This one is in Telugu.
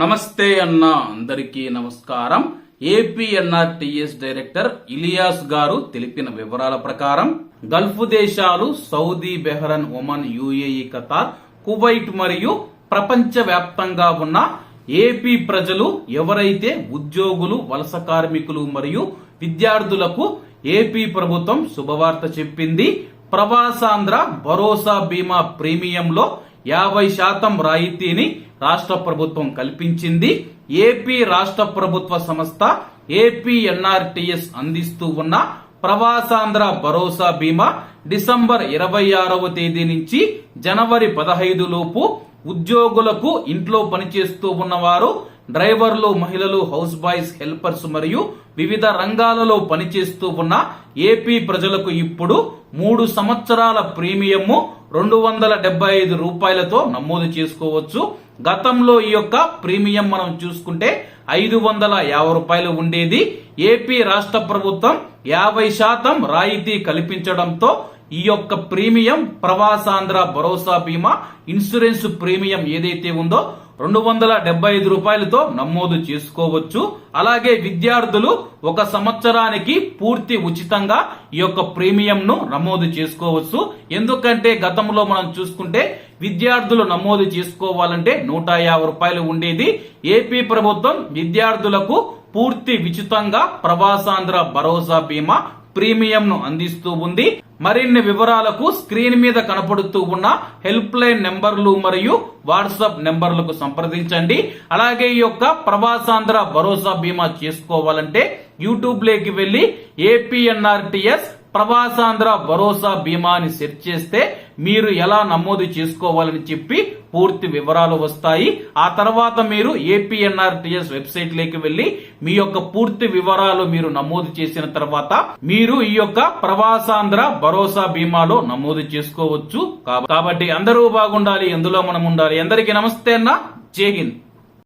నమస్తే అన్న అందరికీ నమస్కారం. ఏపీఎన్ఆర్టీఎస్ డైరెక్టర్ ఇలియాస్ గారు తెలిపిన వివరాల ప్రకారం గల్ఫ్ దేశాలు Saudi Bahrain Oman UAE Qatar Kuwait మరియు ప్రపంచ వ్యాప్తంగా ఉన్న ఏపీ ప్రజలు ఎవరైతే ఉద్యోగులు వలస కార్మికులు మరియు విద్యార్థులకు ఏపీ ప్రభుత్వం శుభవార్త చెప్పింది ప్రవాసాంధ్ర భరోసా బీమా ప్రీమియంలో యాభై శాతం రాయితీని రాష్ట్ర ప్రభుత్వం కల్పించింది. ఏపీ రాష్ట్ర ప్రభుత్వ సంస్థ ఏపీ ఎన్ఆర్టీఎస్ అందిస్తూ ఉన్న ప్రవాసాంధ్ర భరోసా బీమా డిసెంబర్ ఇరవై ఆరవ తేదీ నుంచి జనవరి పదహైదు లోపు ఉద్యోగులకు ఇంట్లో పనిచేస్తూ ఉన్నవారు డ్రైవర్లు మహిళలు హౌస్ బాయ్స్ హెల్పర్స్ మరియు వివిధ రంగాలలో పనిచేస్తూ ఉన్న ఏపీ ప్రజలకు ఇప్పుడు మూడు సంవత్సరాల ప్రీమియము రెండు వందల డెబ్బై ఐదు రూపాయలతో నమోదు చేసుకోవచ్చు. గతంలో ఈ యొక్క ప్రీమియం మనం చూసుకుంటే ఐదు వందల యాభై రూపాయలు ఉండేది. ఏపీ రాష్ట్ర ప్రభుత్వం యాభై శాతం రాయితీ కల్పించడంతో ఈ యొక్క ప్రీమియం ప్రవాసాంధ్ర భరోసా బీమా ఇన్సూరెన్స్ ప్రీమియం ఏదైతే ఉందో రెండు వందల డెబ్బై ఐదు రూపాయలతో నమోదు చేసుకోవచ్చు. అలాగే విద్యార్థులు ఒక సంవత్సరానికి పూర్తి ఉచితంగా ఈ యొక్క ప్రీమియం ను నమోదు చేసుకోవచ్చు. ఎందుకంటే గతంలో మనం చూసుకుంటే విద్యార్థులు నమోదు చేసుకోవాలంటే నూట యాభై రూపాయలు ఉండేది. ఏపీ ప్రభుత్వం విద్యార్థులకు పూర్తి ఉచితంగా ప్రవాసాంధ్ర భరోసా బీమా ప్రీమియం ను అందిస్తూ ఉంది. మరిన్ని వివరాలకు స్క్రీన్ మీద కనపడుతూ ఉన్న హెల్ప్ లైన్ నెంబర్లు మరియు వాట్సాప్ నెంబర్లకు సంప్రదించండి. అలాగే ఈ యొక్క ప్రవాసాంధ్ర భరోసా బీమా చేసుకోవాలంటే యూట్యూబ్లోకి వెళ్ళి ఏపీఎన్ఆర్టీఎస్ ప్రవాసాంధ్ర భరోసా బీమా అని సెర్చ్ చేస్తే మీరు ఎలా నమోదు చేసుకోవాలని చెప్పి పూర్తి వివరాలు వస్తాయి. ఆ తర్వాత మీరు ఏపీఎన్ఆర్టీఎస్ వెబ్సైట్ వెళ్ళి వెళ్ళి మీ యొక్క పూర్తి వివరాలు మీరు నమోదు చేసిన తర్వాత మీరు ఈ యొక్క ప్రవాసాంధ్ర భరోసా బీమాలో నమోదు చేసుకోవచ్చు. కాబ- కాబట్టి అందరూ బాగుండాలి ఎందులో మనం ఉండాలి. అందరికీ నమస్తే అన్న. జై హింద్.